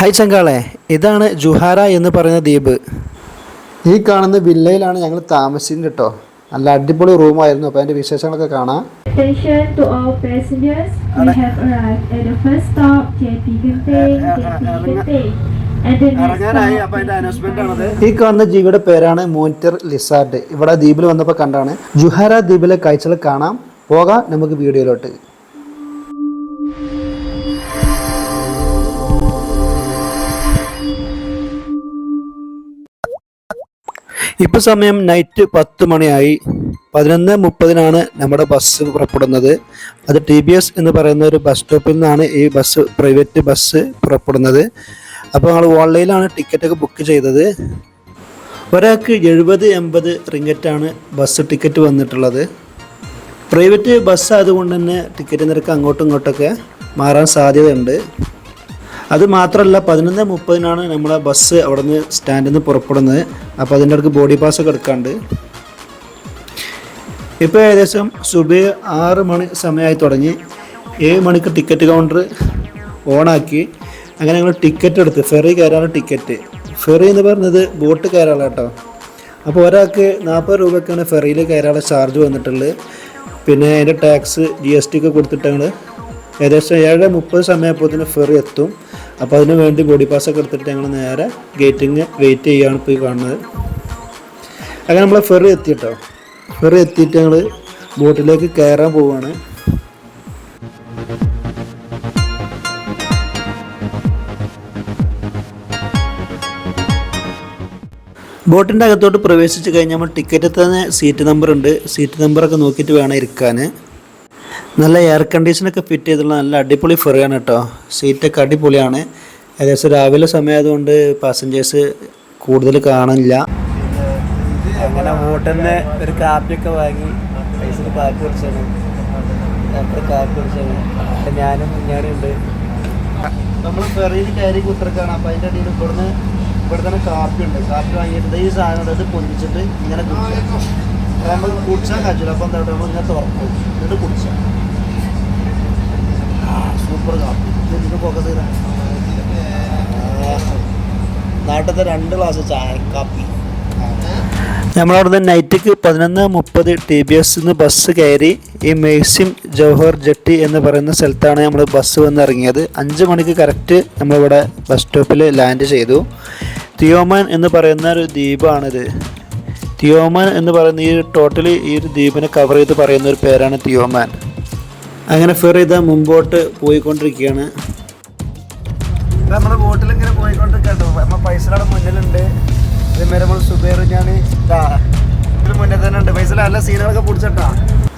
Hi ചങ്കാളെ ഇതാണ് ജുഹാര എന്ന് പറയുന്ന ദ്വീപ് ഈ കാണുന്ന വില്ലയിലാണ് ഞങ്ങൾ താമസിക്കുന്നത് കേട്ടോ നല്ല അടിപൊളി റൂമായിരുന്നു അപ്പോൾ അതിന്റെ വിശേഷങ്ങളൊക്കെ കാണാം Attention to all passengers, we have arrived at the first stop, JP Genting, JP Genting. And the next stop, ഈ കാണുന്ന ജീവിയുടെ പേരാണ് മോനിറ്റർ ലിസാർഡ് ഇവിടെ ദ്വീപിൽ വന്നപ്പോൾ കണ്ടാണ് ജുഹാര ദ്വീപിലെ കാഴ്ചകൾ കാണാം പോകാം നമുക്ക് വീഡിയോയിലോട്ട് ഇപ്പോൾ സമയം നൈറ്റ് പത്ത് മണിയായി. പതിനൊന്ന് മുപ്പതിനാണ് നമ്മുടെ ബസ് പുറപ്പെടുന്നത്. അത് ടി ബി എസ് എന്ന് പറയുന്ന ഒരു ബസ് സ്റ്റോപ്പിൽ നിന്നാണ് ഈ ബസ് പ്രൈവറ്റ് ബസ് പുറപ്പെടുന്നത്. അപ്പോൾ ഞങ്ങൾ ഓൺലൈനിലാണ് ടിക്കറ്റൊക്കെ ബുക്ക് ചെയ്തത്. ഒരാൾക്ക് എഴുപത് എൺപത് റിങ്കറ്റാണ് ബസ് ടിക്കറ്റ് വന്നിട്ടുള്ളത്. പ്രൈവറ്റ് ബസ് ആയതുകൊണ്ട് തന്നെ ടിക്കറ്റ് നിരക്ക് അങ്ങോട്ടും ഇങ്ങോട്ടൊക്കെ മാറാൻ സാധ്യതയുണ്ട്. അത് മാത്രമല്ല പതിനൊന്ന് മുപ്പതിനാണ് നമ്മളെ ബസ് അവിടെ നിന്ന് സ്റ്റാൻഡിൽ നിന്ന് പുറപ്പെടുന്നത്. അപ്പോൾ അതിന്റെ അടുക്ക് ബോഡി പാസ് ഒക്കെ എടുക്കാണ്ട്. ഇപ്പോൾ ഏകദേശം സുബൈ ആറ് മണി സമയമായി തുടങ്ങി. ഏഴ് മണിക്ക് ടിക്കറ്റ് കൗണ്ടർ ഓണാക്കി അങ്ങനെ ഞങ്ങൾ ടിക്കറ്റ് എടുത്ത് ഫെറി കയറാനുള്ള ടിക്കറ്റ് ഫെറി എന്ന് പറയുന്നത് ബോട്ട് കയറാനുള്ള കേട്ടോ. അപ്പോൾ ഒരാൾക്ക് നാൽപ്പത് രൂപയ്ക്കാണ് ഫെറിയിൽ കയറാനുള്ള ചാർജ് വന്നിട്ടുള്ളത്. പിന്നെ അതിന്റെ ടാക്സ് ജി എസ് ടി ഒക്കെ കൊടുത്തിട്ട് ഞങ്ങൾ ഏകദേശം ഏഴ് മുപ്പത് സമയപ്പോത്തിന് ഫെറി എത്തും. അപ്പോൾ അതിന് വേണ്ടി ബോഡി പാസ് ഒക്കെ എടുത്തിട്ട് ഞങ്ങൾ നേരെ ഗേറ്റിങ് വെയിറ്റ് ചെയ്യുകയാണ് പോയി കാണുന്നത്. അങ്ങനെ നമ്മൾ ഫെറി എത്തി കേട്ടോ ഫെറി എത്തിയിട്ട് ഞങ്ങൾ ബോട്ടിലേക്ക് കയറാൻ പോവുകയാണ് ബോട്ടിന്റെ അകത്തോട്ട് പ്രവേശിച്ച് കഴിഞ്ഞാൽ നമ്മൾ ടിക്കറ്റ് തന്നെ സീറ്റ് നമ്പർ ഉണ്ട്. സീറ്റ് നമ്പറൊക്കെ നോക്കിയിട്ട് വേണം ഇരിക്കാൻ നല്ല എയർ കണ്ടീഷനൊക്കെ ഫിറ്റ് ചെയ്തിട്ടുള്ള നല്ല അടിപൊളി ഫെറിയാണ് കേട്ടോ. സീറ്റൊക്കെ അടിപൊളിയാണ്. ഏകദേശം രാവിലെ സമയമായതുകൊണ്ട് പാസഞ്ചേഴ്സ് കൂടുതൽ കാണില്ല അങ്ങനെ ഹോട്ടലിന് ഒരു കാപ്പിയൊക്കെ വാങ്ങി പൈസ കാപ്പി കുടിച്ചാണ് എത്ര കാപ്പി കുടിച്ചാണ് ഞാനും ഉണ്ട്. നമ്മൾ ഫെറിയിൽ കയറി കുത്തിറക്കാണ് അപ്പം അതിന്റെ അടിയിൽ ഇവിടുന്ന് ഇവിടെ കാപ്പി ഉണ്ട്. കാപ്പി വാങ്ങിയിട്ട് ഈ സാധനം ഇത് പൊന്നിച്ചിട്ട് ഇങ്ങനെ അപ്പോൾ നമുക്ക് കുടിച്ചാൽ കാച്ചില്ല. അപ്പം എന്താ നമ്മൾ ഇങ്ങനെ തുറക്കും. എന്നിട്ട് കുടിച്ചാൽ സൂപ്പർ നാട്ടിലത്തെ രണ്ട് ഗ്ലാസ് ചായ കാപ്പി. നമ്മളവിടുന്ന് നൈറ്റിക്ക് പതിനൊന്ന് മുപ്പത് ടി ബി എസ് നിന്ന് ബസ് കയറി ഈ മെയ്സിം ജവഹർ ജെട്ടി എന്ന് പറയുന്ന സ്ഥലത്താണ് നമ്മൾ ബസ് വന്ന് ഇറങ്ങിയത്. അഞ്ച് മണിക്ക് കറക്റ്റ് നമ്മളിവിടെ ബസ് സ്റ്റോപ്പിൽ ലാൻഡ് ചെയ്തു. തിയോമാൻ എന്ന് പറയുന്ന ഒരു ദ്വീപാണിത്. തിയോമാൻ എന്ന് പറയുന്ന ഈ ടോട്ടലി ഈ ഒരു ദ്വീപിനെ കവർ ചെയ്ത് പറയുന്ന ഒരു പേരാണ് തിയോമാൻ. അങ്ങനെ ഫെറി ഇത് മുമ്പോട്ട് പോയിക്കൊണ്ടിരിക്കുകയാണ്. നമ്മുടെ ബോട്ടിൽ ഇങ്ങനെ പോയിക്കൊണ്ടിരിക്കട്ടോ നമ്മൾ പൈസയുടെ മുന്നിലുണ്ട്. ഇതേമാതിരി നമ്മൾ സുബേർ ഞാൻ മുന്നിൽ തന്നെ ഉണ്ട്. പൈസ നല്ല സീനുകളൊക്കെ പിടിച്ചിട്ടാ.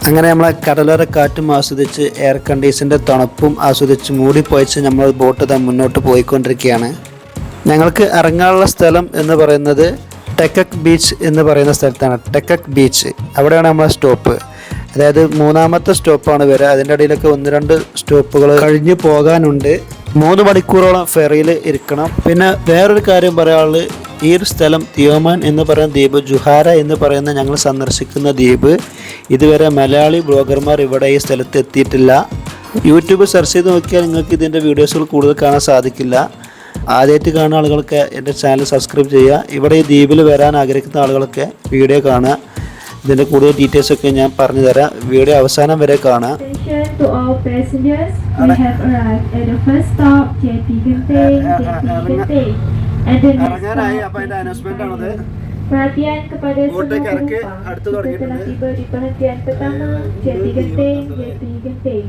അങ്ങനെ നമ്മളെ കടലോര കാറ്റും ആസ്വദിച്ച് എയർ കണ്ടീഷന്റെ തണുപ്പും ആസ്വദിച്ച് മൂടിപ്പോയിച്ച് നമ്മൾ ബോട്ട് ഇതാ മുന്നോട്ട് പോയിക്കൊണ്ടിരിക്കുകയാണ്. ഞങ്ങൾക്ക് ഇറങ്ങാനുള്ള സ്ഥലം എന്ന് പറയുന്നത് ടെക്കക് ബീച്ച് എന്ന് പറയുന്ന സ്ഥലത്താണ്. ടെക്കക് ബീച്ച് അവിടെയാണ് നമ്മളെ സ്റ്റോപ്പ് അതായത് മൂന്നാമത്തെ സ്റ്റോപ്പാണ് വരെ അതിന്റെ ഇടയിലൊക്കെ ഒന്ന് രണ്ട് സ്റ്റോപ്പുകൾ കഴിഞ്ഞ് പോകാനുണ്ട്. മൂന്ന് മണിക്കൂറോളം ഫെറിയിൽ ഇരിക്കണം. പിന്നെ വേറൊരു കാര്യം പറയാനുള്ളത് ഈ ഒരു സ്ഥലം തിയോമാൻ എന്ന് പറയുന്ന ദ്വീപ് ജുഹാര എന്ന് പറയുന്ന ഞങ്ങൾ സന്ദർശിക്കുന്ന ദ്വീപ് ഇതുവരെ മലയാളി ബ്ലോഗർമാർ ഇവിടെ ഈ സ്ഥലത്ത് എത്തിയിട്ടില്ല. യൂട്യൂബ് സെർച്ച് ചെയ്ത് നോക്കിയാൽ നിങ്ങൾക്ക് ഇതിന്റെ വീഡിയോസുകൾ കൂടുതൽ കാണാൻ സാധിക്കില്ല. ആദ്യമായിട്ട് കാണുന്ന ആളുകളൊക്കെ എന്റെ ചാനൽ സബ്സ്ക്രൈബ് ചെയ്യുക. ഇവിടെ ഈ ദ്വീപിൽ വരാൻ ആഗ്രഹിക്കുന്ന ആളുകളൊക്കെ വീഡിയോ കാണുക. ഇതിന്റെ കൂടുതൽ ഡീറ്റെയിൽസ് ഒക്കെ ഞാൻ പറഞ്ഞു തരാം വീഡിയോ അവസാനം വരെ കാണാം attention to all passengers, we have arrived at the first stop, JP Genting, JP Genting. And the next stop, perhatian kepada semua penumpang. telah tiba di perhentian pertama, JP Genting, JP Genting.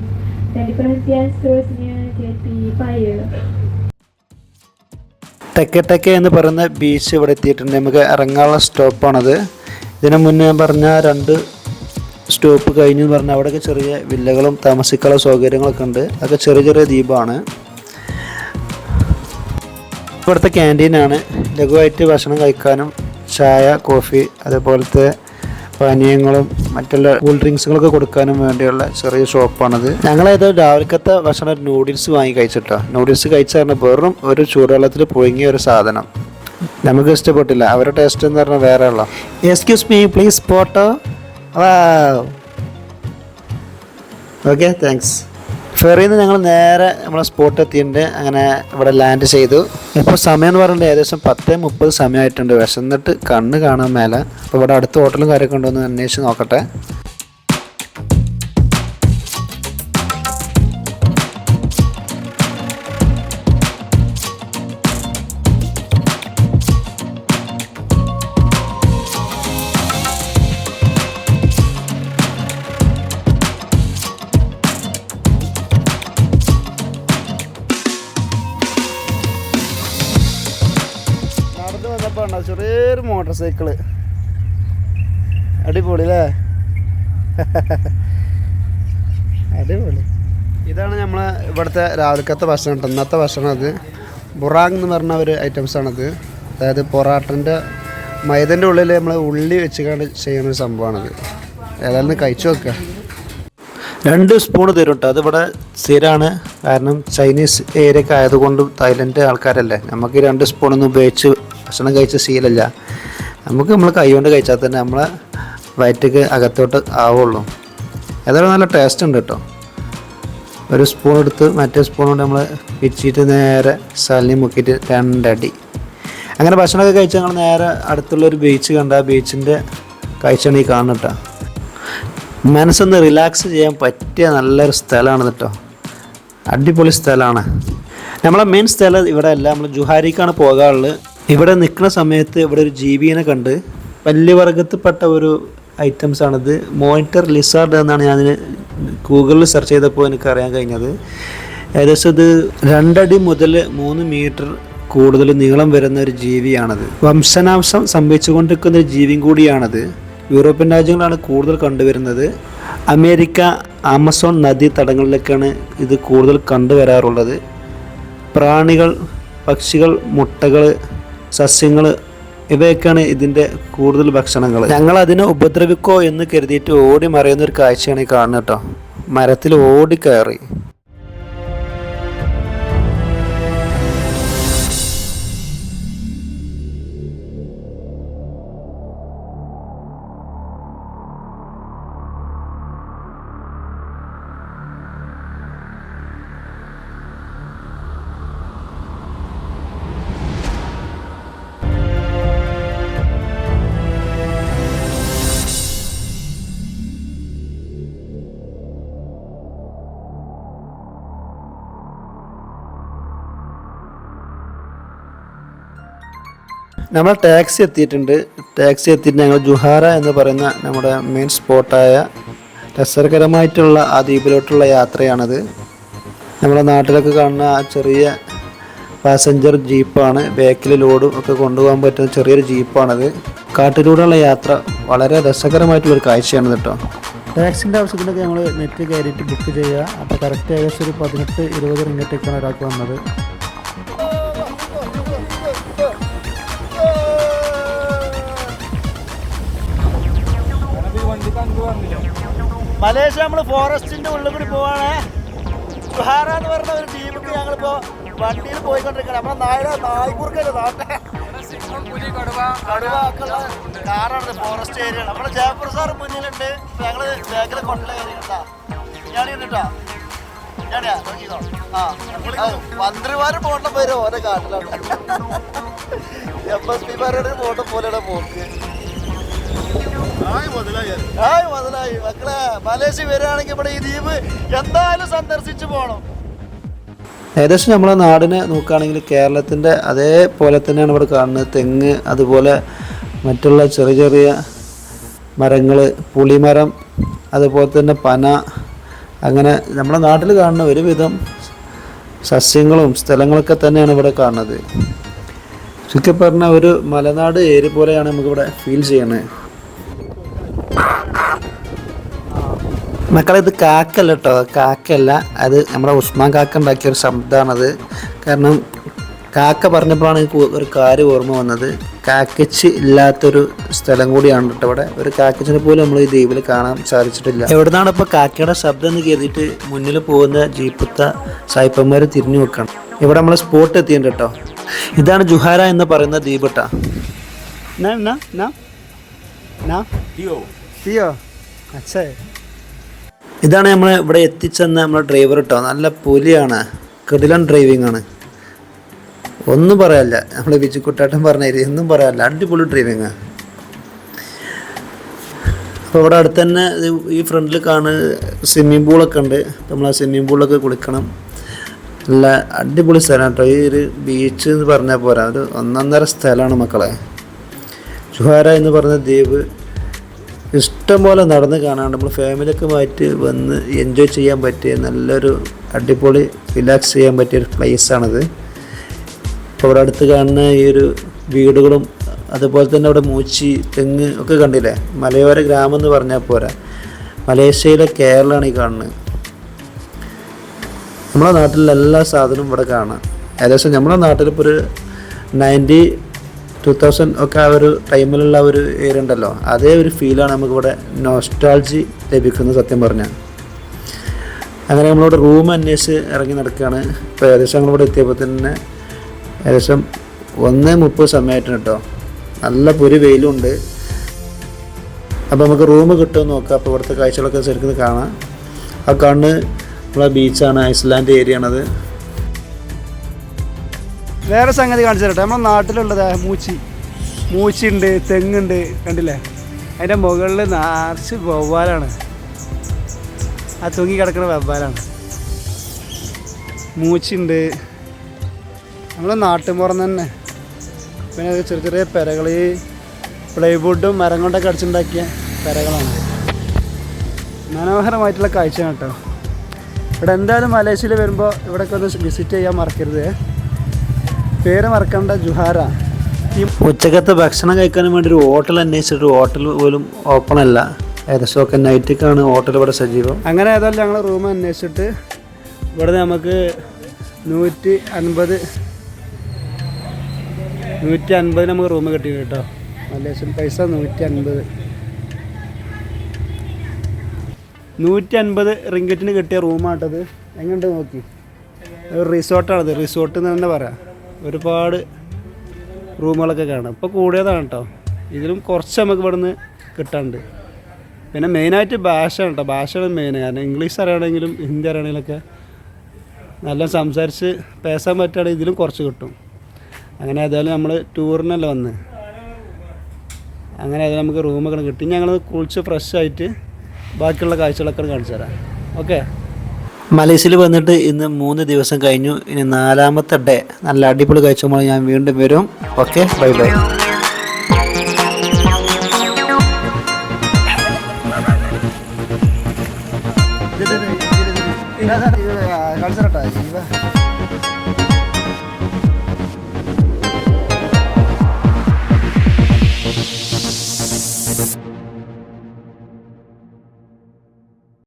Dan di perhentian seterusnya, JP Paya. ടെക്കെ ടെക്കെ എന്ന് പറയുന്ന beach ഇവിടെ എത്തിയിട്ടുണ്ട് നമുക്ക് ഇറങ്ങാനുള്ള സ്റ്റോപ്പാണത് ഇതിനു മുന്നേ പറഞ്ഞ രണ്ട് സ്റ്റോപ്പ് കഴിഞ്ഞു എന്ന് പറഞ്ഞാൽ അവിടെയൊക്കെ ചെറിയ വില്ലകളും താമസിക്കാനുള്ള സൗകര്യങ്ങളൊക്കെ ഉണ്ട്. അതൊക്കെ ചെറിയ ചെറിയ ദ്വീപാണ്. ഇവിടുത്തെ ക്യാന്റീനാണ് ലഘുവായിട്ട് ഭക്ഷണം കഴിക്കാനും ചായ കോഫി അതേപോലത്തെ പാനീയങ്ങളും മറ്റുള്ള കൂൾ ഡ്രിങ്ക്സുകളൊക്കെ കൊടുക്കാനും വേണ്ടിയുള്ള ചെറിയ ഷോപ്പാണിത്. ഞങ്ങളേതോ രാവിലത്തെ ഭക്ഷണം നൂഡിൽസ് വാങ്ങി കഴിച്ചിട്ടോ. നൂഡിൽസ് കഴിച്ചാൽ വെറും ഒരു ചൂടുവെള്ളത്തിൽ പുഴുങ്ങിയ ഒരു സാധനം. നമുക്ക് ഇഷ്ടപ്പെട്ടില്ല. അവരുടെ ടേസ്റ്റ് എന്ന് പറഞ്ഞാൽ വേറെ ഉള്ള. Excuse me please photo okay thanks ഫെറിയിൽ നിന്ന് ഞങ്ങൾ നേരെ നമ്മളെ സ്പോട്ട് എത്തിയിട്ടുണ്ട്. അങ്ങനെ ഇവിടെ ലാൻഡ് ചെയ്തു. ഇപ്പോൾ സമയം എന്ന് പറയുന്നത് ഏകദേശം പത്ത് മുപ്പത് സമയമായിട്ടുണ്ട്. വിശന്നിട്ട് കണ്ണ് കാണാൻ മേലെ. അപ്പോൾ ഇവിടെ അടുത്ത ഹോട്ടലും കാര്യമൊക്കെ ഉണ്ടോ എന്ന് അന്വേഷിച്ച് നോക്കട്ടെ. Motor cycle. അടിപൊളി അല്ലേ അടിപൊളി. ഇതാണ് നമ്മൾ ഇവിടുത്തെ രാവിലത്തെ ഭക്ഷണം കേട്ടോ. ഇന്നത്തെ ഭക്ഷണം അത്. ബുറാങ് എന്ന് പറഞ്ഞ ഒരു ഐറ്റംസ് ആണത്. അതായത് പൊറാട്ടന്റെ മൈദന്റെ ഉള്ളിൽ നമ്മൾ ഉള്ളി വെച്ചുകൊണ്ട് ചെയ്യുന്ന ഒരു സംഭവമാണത്. ഏതായാലും കഴിച്ചു വെക്കുക രണ്ട് സ്പൂൺ തരും കേട്ടോ. അതിവിടെ സ്ഥിരമാണ് കാരണം ചൈനീസ് ഏരിയ ഒക്കെ ആയതുകൊണ്ട് തായ്ലൻഡ് ആൾക്കാരല്ലേ. നമുക്ക് രണ്ട് സ്പൂണൊന്നും ഉപയോഗിച്ച് ഭക്ഷണം കഴിച്ച ശീലമില്ല. നമുക്ക് നമ്മൾ കൈകൊണ്ട് കഴിച്ചാൽ തന്നെ നമ്മളെ വയറ്റക്ക് അകത്തോട്ട് ആവുള്ളൂ. ഏതായാലും നല്ല ടേസ്റ്റ് ഉണ്ട് കേട്ടോ ഒരു സ്പൂൺ എടുത്ത് മറ്റേ സ്പൂൺ കൊണ്ട് നമ്മൾ പിച്ചിട്ട് നേരെ സലിനി മുക്കിയിട്ട് രണ്ടടി. അങ്ങനെ ഭക്ഷണമൊക്കെ കഴിച്ച് ഞങ്ങൾ നേരെ അടുത്തുള്ള ഒരു ബീച്ച് കണ്ട ആ ബീച്ചിന്റെ കാഴ്ചയാണ് ഈ കാണുന്നത് കേട്ടോ മനസ്സൊന്ന് റിലാക്സ് ചെയ്യാൻ പറ്റിയ നല്ലൊരു സ്ഥലമാണ് കേട്ടോ അടിപൊളി സ്ഥലമാണ്. നമ്മളെ മെയിൻ സ്ഥലം ഇവിടെ അല്ല നമ്മൾ ജുഹാരിക്കാണ് പോകാറുള്ളത്. ഇവിടെ നിൽക്കുന്ന സമയത്ത് ഇവിടെ ഒരു ജീവിനെ കണ്ട് വലിയ വർഗത്തിൽപ്പെട്ട ഒരു ഐറ്റംസ് ആണിത്. മോണിറ്റർ ലിസാർഡ് എന്നാണ് ഞാൻ ഗൂഗിളിൽ സെർച്ച് ചെയ്തപ്പോൾ എനിക്ക് അറിയാൻ കഴിഞ്ഞത്. ഏകദേശം ഇത് രണ്ടടി മുതൽ മൂന്ന് മീറ്റർ കൂടുതൽ നീളം വരുന്ന ഒരു ജീവിയാണത്. വംശനാംശം സംഭവിച്ചുകൊണ്ടിരിക്കുന്ന ഒരു ജീവിയും കൂടിയാണത്. യൂറോപ്യൻ രാജ്യങ്ങളാണ് കൂടുതൽ കണ്ടുവരുന്നത്. അമേരിക്ക ആമസോൺ നദീ തടങ്ങളിലൊക്കെയാണ് ഇത് കൂടുതൽ കണ്ടുവരാറുള്ളത്. പ്രാണികൾ പക്ഷികൾ മുട്ടകൾ സസ്യങ്ങൾ ഇവയൊക്കെയാണ് ഇതിന്റെ കൂടുതൽ ഭക്ഷണങ്ങൾ ഞങ്ങൾ അതിനെ ഉപദ്രവിക്കോ എന്ന് കരുതിയിട്ട് ഓടി മറയുന്ന ഒരു കാഴ്ചയാണ് ഈ കാണുന്നത് കേട്ടോ. മരത്തിൽ ഓടി കയറി നമ്മൾ ടാക്സി എത്തിയിട്ടുണ്ട്. ടാക്സി എത്തിയിട്ട് ഞങ്ങൾ ജുഹാര എന്ന് പറയുന്ന നമ്മുടെ മെയിൻ സ്പോട്ടായ രസകരമായിട്ടുള്ള ആ ദ്വീപിലോട്ടുള്ള യാത്രയാണത്. നമ്മുടെ നാട്ടിലൊക്കെ കാണുന്ന ആ ചെറിയ പാസഞ്ചർ ജീപ്പാണ് ബാക്കിൽ ലോഡും ഒക്കെ കൊണ്ടുപോകാൻ പറ്റുന്ന ചെറിയൊരു ജീപ്പാണത് കാട്ടിലൂടെയുള്ള യാത്ര വളരെ രസകരമായിട്ടുള്ളൊരു കാഴ്ചയാണ് കേട്ടോ. ടാക്സിന്റെ ആവശ്യത്തിനൊക്കെ ഞങ്ങൾ നെറ്റ് കയറിയിട്ട് ബുക്ക് ചെയ്യുക. അപ്പോൾ കറക്റ്റ് ഏകദേശം ഒരു പതിനെട്ട് ഇരുപത് റിങ്ങറ്റൊക്കെയാണ് ഒരാൾക്ക് വന്നത്. മലേഷ്യ നമ്മൾ ഫോറസ്റ്റിന്റെ ഉള്ളിൽ കൂടി പോവാണ്. സുഹാര എന്ന് പറഞ്ഞ ഒരു ടീമൊക്കെ ഞങ്ങളിപ്പോ വണ്ടിയിൽ പോയിക്കൊണ്ടിരിക്കണം നമ്മളെ നായ നായ്ക്കുറുക്കല്ലേ നാട്ടെ കാറാണ് ഫോറസ്റ്റ് ഏരിയ നമ്മളെ ജയപ്പൂർ സാർ മുന്നിലുണ്ട്. ഞങ്ങൾ ബാക്കിൽ കേട്ടോ ആ മന്ത്രിമാര് പോണ്ട പേര് ഓരോ കാട്ടിലാണ്. എം എസ് പിമാരുടെ പോട്ടം പോലെയാണ് പോക്ക്. ഹായ് മുതലായി. മക്കളെ മലേഷ്യ വരികയാണെങ്കിൽ ഇവിടെ ഈ ദ്വീപ് എന്തായാലും സന്ദർശിച്ചു പോകണം ഏകദേശം നമ്മളെ നാടിനെ നോക്കുകയാണെങ്കിൽ കേരളത്തിന്റെ അതേപോലെ തന്നെയാണ് ഇവിടെ കാണുന്നത്. തെങ്ങ് അതുപോലെ മറ്റുള്ള ചെറിയ ചെറിയ മരങ്ങൾ പുളിമരം അതുപോലെ തന്നെ പന. അങ്ങനെ നമ്മുടെ നാട്ടിൽ കാണുന്ന ഒരുവിധം സസ്യങ്ങളും സ്ഥലങ്ങളൊക്കെ തന്നെയാണ് ഇവിടെ കാണുന്നത്. ചുരുക്കി പറഞ്ഞ ഒരു മലനാട് ഏരി പോലെയാണ് നമുക്കിവിടെ ഫീൽ ചെയ്യണത് മക്കളെ ഇത് കാക്കല്ല കേട്ടോ കാക്കല്ല അത് നമ്മുടെ ഉസ്മാൻ കാക്ക ഉണ്ടാക്കിയ ഒരു ശബ്ദമാണത് കാരണം കാക്ക പറഞ്ഞപ്പോഴാണ് എനിക്ക് ഒരു കാര്യം ഓർമ്മ വന്നത്. കാക്കച്ച് ഇല്ലാത്തൊരു സ്ഥലം കൂടിയാണ് കേട്ടോ ഇവിടെ. ഒരു കാക്കച്ചിനെ പോലും നമ്മൾ ഈ ദ്വീപിൽ കാണാൻ സാധിച്ചിട്ടില്ല. എവിടുന്നാണ് ഇപ്പോൾ കാക്കയുടെ ശബ്ദം എന്ന് കരുതിയിട്ട് മുന്നിൽ പോകുന്ന ജീപ്പത്ത സായിപ്പന്മാർ തിരിഞ്ഞു വെക്കണം ഇവിടെ നമ്മൾ സ്പോട്ട് എത്തിയിട്ടുണ്ട് കേട്ടോ ഇതാണ് ജുഹാര എന്ന് പറയുന്ന ദ്വീപ് കേട്ടോ എന്നാ എന്നാ എന്നാ? എന്നാ? Tío, Tío, അച്ഛേ. ഇതാണ് നമ്മൾ ഇവിടെ എത്തിച്ചെന്ന നമ്മളെ ഡ്രൈവർ കേട്ടോ നല്ല പുലിയാണ്. കിടിലൻ ഡ്രൈവിംഗ് ആണ്. ഒന്നും പറയാനില്ല നമ്മൾ വിജുക്കുട്ടാട്ടൻ പറഞ്ഞ ഒന്നും പറയാനില്ല അടിപൊളി ഡ്രൈവിംഗ് അപ്പോൾ ഇവിടെ അടുത്ത് തന്നെ ഈ ഫ്രണ്ടിൽ കാണുന്ന സ്വിമ്മിംഗ് പൂളൊക്കെ ഉണ്ട്. നമ്മൾ ആ സ്വിമ്മിംഗ് പൂളിലൊക്കെ കുളിക്കണം നല്ല അടിപൊളി സ്ഥലമാണ് കേട്ടോ. ഈ ഒരു ബീച്ച് എന്ന് പറഞ്ഞാൽ പോരാ. ഒരു ഒന്നൊന്നര സ്ഥലമാണ് മക്കളെ. ജുഹാര എന്ന് പറഞ്ഞ ദ്വീപ് ഇഷ്ടം പോലെ നടന്ന് കാണാണ്ട് നമ്മൾ ഫാമിലിയൊക്കെ മാറ്റി വന്ന് എൻജോയ് ചെയ്യാൻ പറ്റിയ നല്ലൊരു അടിപൊളി റിലാക്സ് ചെയ്യാൻ പറ്റിയ ഒരു പ്ലേസാണിത് അവിടെ അടുത്ത് കാണുന്ന ഈ ഒരു വീടുകളും അതുപോലെ തന്നെ അവിടെ മൂച്ചി തെങ്ങ് ഒക്കെ കണ്ടില്ലേ? മലയോര ഗ്രാമം എന്ന് പറഞ്ഞാൽ പോരാ. മലേഷ്യയിലെ കേരളമാണ് ഈ കാണുന്നത്. നമ്മുടെ നാട്ടിലെ എല്ലാ സാധനവും ഇവിടെ കാണാം. ഏകദേശം നമ്മുടെ നാട്ടിലിപ്പോൾ ഒരു നയന്റി ടു തൗസൻഡ് ഒക്കെ ആ ഒരു ടൈമിലുള്ള ഒരു ഏരിയ ഉണ്ടല്ലോ. അതേ ഒരു ഫീലാണ് നമുക്കിവിടെ നോസ്റ്റാൾജി ലഭിക്കുന്നത് സത്യം പറഞ്ഞാൽ. അങ്ങനെ നമ്മളിവിടെ റൂം അന്വേഷിച്ച് ഇറങ്ങി നടക്കുകയാണ്. ഇപ്പോൾ ഏകദേശം നമ്മളിവിടെ എത്തിയപ്പോൾ തന്നെ ഏകദേശം ഒന്ന് മുപ്പത് സമയമായിട്ടുണ്ട് കേട്ടോ. നല്ല പൊരി വെയിലുണ്ട് അപ്പോൾ നമുക്ക് റൂം കിട്ടുമെന്ന് നോക്കാം. അപ്പോൾ ഇവിടുത്തെ കാഴ്ചകളൊക്കെ ശരിക്കും കാണാം. ആ കണ്ണ് നമ്മളെ ബീച്ചാണ് ഐസ്ലാൻഡ് ഏരിയ ആണത്. വേറെ സംഗതി കാണിച്ചു തരട്ടെ. നമ്മുടെ നാട്ടിലുള്ളത് മൂച്ചി മൂച്ചി. ഉണ്ട് തെങ്ങുണ്ട് കണ്ടില്ലേ? അതിന്റെ മുകളിൽ നിറച്ച് വവ്വാലാണ്. ആ തൂങ്ങി കിടക്കുന്ന വവ്വാലാണ്. മൂച്ചിണ്ട്. നാട്ടിൻ നാട്ടുമ്പുറം തന്നെ. പിന്നെ ചെറിയ ചെറിയ പെരകൾ ഈ പ്ലൈവുഡും മരം കൊണ്ടൊക്കെ അടിച്ചുണ്ടാക്കിയ പെരകളാണ്. മനോഹരമായിട്ടുള്ള കാഴ്ചയാണ് കേട്ടോ. ഇവിടെ എന്തായാലും മലേഷ്യയിൽ വരുമ്പോൾ ഇവിടെയൊക്കെ ഒന്ന് വിസിറ്റ് ചെയ്യാൻ മറക്കരുത്. പേര് മറക്കണ്ട ജുഹാര. ഈ ഉച്ചക്കത്തെ ഭക്ഷണം കഴിക്കാൻ വേണ്ടി ഒരു ഹോട്ടൽ അന്വേഷിച്ചിട്ട് ഹോട്ടൽ പോലും ഓപ്പൺ അല്ല. ഏകദേശം ഒക്കെ നൈറ്റിക്കാണ് ഹോട്ടൽ ഇവിടെ സജീവം. അങ്ങനെ ഏതായാലും ഞങ്ങൾ റൂം അന്വേഷിച്ചിട്ട് ഇവിടെ നമുക്ക് നൂറ്റി അൻപത് നൂറ്റി അൻപത് നമുക്ക് റൂം കിട്ടി കേട്ടോ. മലേഷ്യൻ പൈസ നൂറ്റി അൻപത് നൂറ്റി അൻപത് റിങ്കറ്റിന് കിട്ടിയ റൂമാട്ടത് എങ്ങനെയുണ്ട് നോക്കി? ഒരു റിസോർട്ടാണത് റിസോർട്ട് എന്ന് തന്നെ പറയാം. ഒരുപാട് റൂമുകളൊക്കെ കാണാം. ഇപ്പോൾ കൂടിയതാണ് കേട്ടോ ഇതിലും കുറച്ച് നമുക്ക് ഇവിടുന്ന് കിട്ടാണ്ട് പിന്നെ മെയിനായിട്ട് ഭാഷയാണ് കേട്ടോ ഭാഷയാണ് മെയിൻ കാരണം ഇംഗ്ലീഷ് അറിയണമെങ്കിലും ഹിന്ദി അറിയണമെങ്കിലൊക്കെ നല്ല സംസാരിച്ച് പേശാൻ പറ്റുകയാണെങ്കിൽ ഇതിലും കുറച്ച് കിട്ടും. അങ്ങനെ ഏതായാലും നമ്മൾ ടൂറിനല്ല വന്ന്. അങ്ങനെ ഏതായാലും നമുക്ക് റൂമൊക്കെ കിട്ടി. ഞങ്ങൾ കുളിച്ച് ഫ്രഷ് ആയിട്ട് ബാക്കിയുള്ള കാഴ്ചകളൊക്കെ കാണിച്ചു തരാം. ഓക്കെ മലേഷ്യയിൽ വന്നിട്ട് ഇന്ന് മൂന്ന് ദിവസം കഴിഞ്ഞു. ഇനി നാലാമത്തെ ഡേ. നല്ല അടിപൊളി കാഴ്ചകൾ ഞാൻ വീണ്ടും വരും. Okay bye bye.